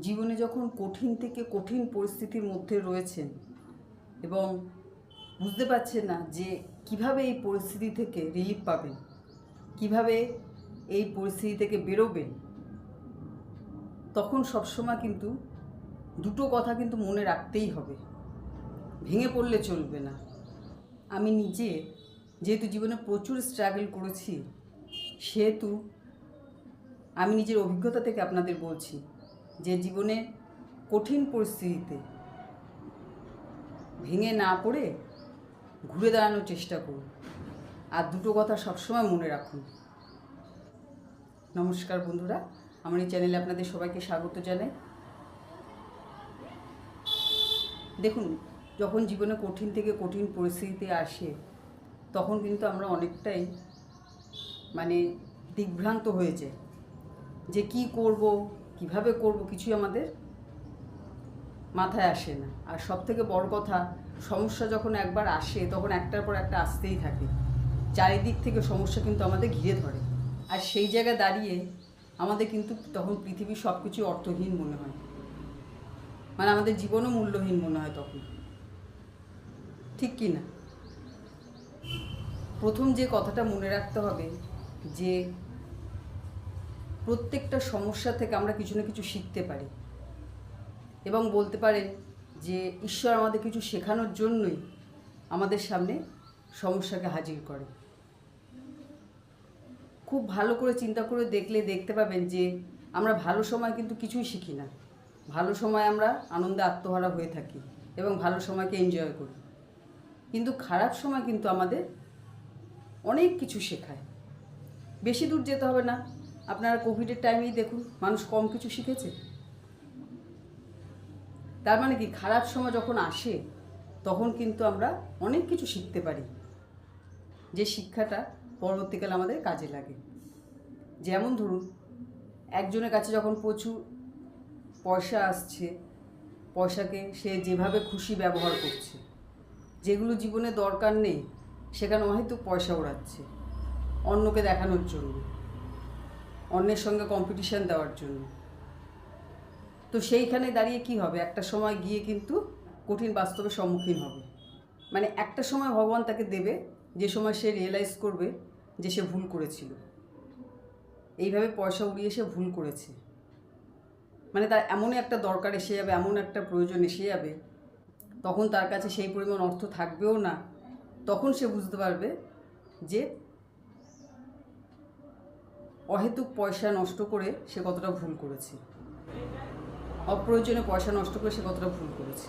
জীবনে যখন কঠিন থেকে কঠিন পরিস্থিতির মধ্যে রয়েছেন এবং বুঝতে পারছেন না যে কীভাবে এই পরিস্থিতি থেকে রিলিফ পাবেন, কীভাবে এই পরিস্থিতি থেকে বেরোবেন, তখন সবসময় কিন্তু দুটো কথা কিন্তু মনে রাখতেই হবে। ভেঙে পড়লে চলবে না। আমি নিজে যেহেতু জীবনে প্রচুর স্ট্রাগল করেছি, সেহেতু আমি নিজের অভিজ্ঞতা থেকে আপনাদের বলছি। যে জীবনে কঠিন পরিস্থিতিতে ভেঙে না পড়ে ঘুরে দাঁড়ানোর চেষ্টা করুন। আর দুটো কথা সবসময় মনে রাখুন। নমস্কার বন্ধুরা, আমার এই চ্যানেলে আপনাদের সবাইকে স্বাগত জানাই। দেখুন, যখন জীবনে কঠিন থেকে কঠিন পরিস্থিতিতে আসে, তখন কিন্তু আমরা অনেকটাই মানে দিগ্ভ্রান্ত হয়ে যে কি করব কীভাবে করব কিছুই আমাদের মাথায় আসে না। আর সব থেকে বড় কথা, সমস্যা যখন একবার আসে, তখন একটার পর একটা আসতেই থাকে। চারিদিক থেকে সমস্যা কিন্তু আমাদের ঘিরে ধরে। আর সেই জায়গায় দাঁড়িয়ে আমাদের কিন্তু তখন পৃথিবীর সব কিছু অর্থহীন মনে হয়। মানে আমাদের জীবনও মূল্যহীন মনে হয় তখন। ঠিক কি না? প্রথম যে কথাটা মনে রাখতে হবে যে প্রত্যেকটা সমস্যা থেকে আমরা কিছু না কিছু শিখতে পারি। এবং বলতে পারেন যে ঈশ্বর আমাদের কিছু শেখানোর জন্যই আমাদের সামনে সমস্যাকে হাজির করে। খুব ভালো করে চিন্তা করে দেখলে দেখতে পাবেন যে আমরা ভালো সময় কিন্তু কিছুই শিখি না। ভালো সময় আমরা আনন্দে আত্মহারা হয়ে থাকি এবং ভালো সময়কে এনজয় করি। কিন্তু খারাপ সময় কিন্তু আমাদের অনেক কিছু শেখায়। বেশি দূর যেতে হবে না। আপনারা কোভিডের টাইমেই দেখুন, মানুষ কম কিছু শিখেছে। তার মানে কি? খারাপ সময় যখন আসে, তখন কিন্তু আমরা অনেক কিছু শিখতে পারি। যে শিক্ষাটা পরবর্তীকালে আমাদের কাজে লাগে। যেমন ধরুন, একজনের কাছে যখন প্রচুর পয়সা আসছে, পয়সাকে সে যেভাবে খুশি ব্যবহার করছে, যেগুলো জীবনে দরকার নেই, সেখানে হয়তো পয়সা ওড়াচ্ছে, অন্যকে দেখানোর জন্য। অন্যের সঙ্গে কম্পিটিশান দেওয়ার জন্য। তো সেইখানে দাঁড়িয়ে কি হবে? একটা সময় গিয়ে কিন্তু কঠিন বাস্তবের সম্মুখীন হবে। মানে একটা সময় ভগবান তাকে দেবে, যে সময় সে রিয়েলাইজ করবে যে সে ভুল করেছিল। এইভাবে পয়সা উড়িয়ে সে ভুল করেছে। মানে তার এমনই একটা দরকার এসে যাবে, এমন একটা প্রয়োজন এসে যাবে, তখন তার কাছে সেই পরিমাণ অর্থ থাকবেও না, তখন সে বুঝতে পারবে যে অহেতুক পয়সা নষ্ট করে সে কতটা ভুল করেছে। অপ্রয়োজনে পয়সা নষ্ট করে সে কতটা ভুল করেছে।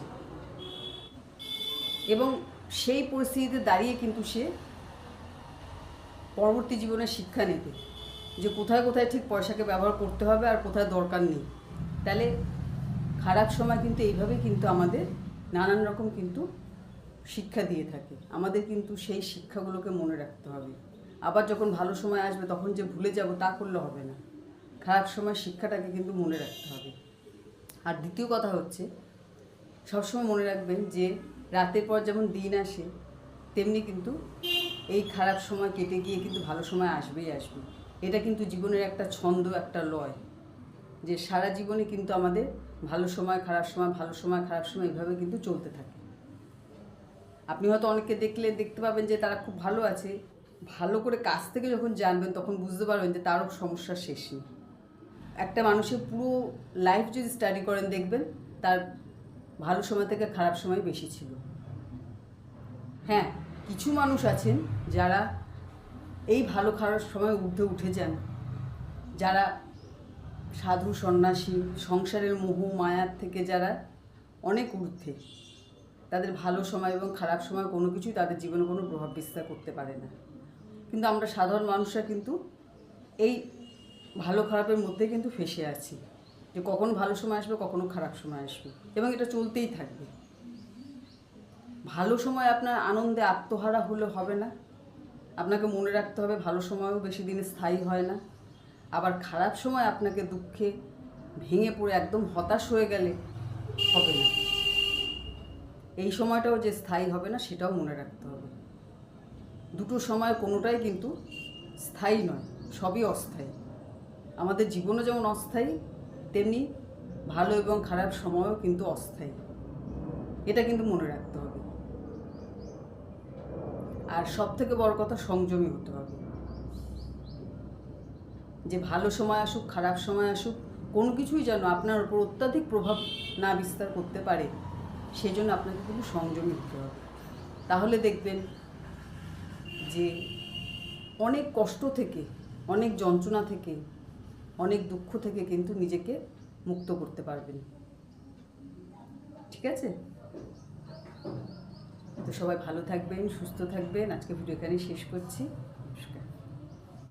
এবং সেই পরিস্থিতিতে দাঁড়িয়ে কিন্তু সে পরবর্তী জীবনে শিক্ষা নেবে যে কোথায় কোথায় ঠিক পয়সাকে ব্যবহার করতে হবে আর কোথায় দরকার নেই। তাহলে খারাপ সময় কিন্তু এইভাবে কিন্তু আমাদের নানান রকম কিন্তু শিক্ষা দিয়ে থাকে। আমাদের কিন্তু সেই শিক্ষাগুলোকে মনে রাখতে হবে। আবার যখন ভালো সময় আসবে তখন যে ভুলে যাব তা করলে হবে না। খারাপ সময় শিক্ষাটাকে কিন্তু মনে রাখতে হবে। আর দ্বিতীয় কথা হচ্ছে, সবসময় মনে রাখবেন যে রাতের পর যেমন দিন আসে, তেমনি কিন্তু এই খারাপ সময় কেটে গিয়ে কিন্তু ভালো সময় আসবেই আসবে। এটা কিন্তু জীবনের একটা ছন্দ, একটা লয় যে সারা জীবনে কিন্তু আমাদের ভালো সময়, খারাপ সময়, ভালো সময়, খারাপ সময় এইভাবে কিন্তু চলতে থাকে। আপনি হয়তো অনেককে দেখলে দেখতে পাবেন যে তারা খুব ভালো আছে ভালো করে কাছ থেকে যখন জানবেন, তখন বুঝতে পারবেন যে তারও সমস্যার শেষ নেই। একটা মানুষের পুরো লাইফ যদি স্টাডি করেন, দেখবেন তার ভালো সময় থেকে খারাপ সময় বেশি ছিল। হ্যাঁ কিছু মানুষ আছেন যারা এই ভালো খারাপ সময় ঊর্ধ্বে উঠে যান। যারা সাধু, সন্ন্যাসী, সংসারের মোহ, মায়ার থেকে যারা অনেক ঊর্ধ্বে, তাদের ভালো সময় এবং খারাপ সময় কোনো কিছুই তাদের জীবনে কোনো প্রভাব বিস্তার করতে পারে না। কিন্তু আমরা সাধারণ মানুষরা কিন্তু এই ভালো খারাপের মধ্যে কিন্তু ফেসে আছি। যে কখন ভালো সময় আসবে, কখনো খারাপ সময় আসবে। এবং এটা চলতেই থাকবে। ভালো সময় আপনার আনন্দে আত্মহারা হলে হবে না। আপনাকে মনে রাখতে হবে ভালো সময়ও বেশি দিন স্থায়ী হয় না। আবার খারাপ সময় আপনাকে দুঃখে ভেঙে পড়ে, একদম হতাশ হয়ে গেলে হবে না। এই সময়টাও যে স্থায়ী হবে না, সেটাও মনে রাখতে হবে। দুটো সময় কোনোটাই কিন্তু স্থায়ী নয়, সবই অস্থায়ী। আমাদের জীবনও যেমন অস্থায়ী, তেমনি ভালো এবং খারাপ সময়ও কিন্তু অস্থায়ী। এটা কিন্তু মনে রাখতে হবে। আর সব থেকে বড় কথা সংযমী হতে হবে। যে ভালো সময় আসুক, খারাপ সময় আসুক, কোনো কিছুই যেন আপনার উপর অত্যাধিক প্রভাব না বিস্তার করতে পারে সেই জন্য আপনাকে কিন্তু সংযমী হতে হবে। তাহলে দেখবেন যে অনেক কষ্ট থেকে, অনেক যন্ত্রণা থেকে, অনেক দুঃখ থেকে কিন্তু নিজেকে মুক্ত করতে পারবেন। ঠিক আছে? তো সবাই ভালো থাকবেন, সুস্থ থাকবেন। আজকে ভিডিও এখানে শেষ করছি।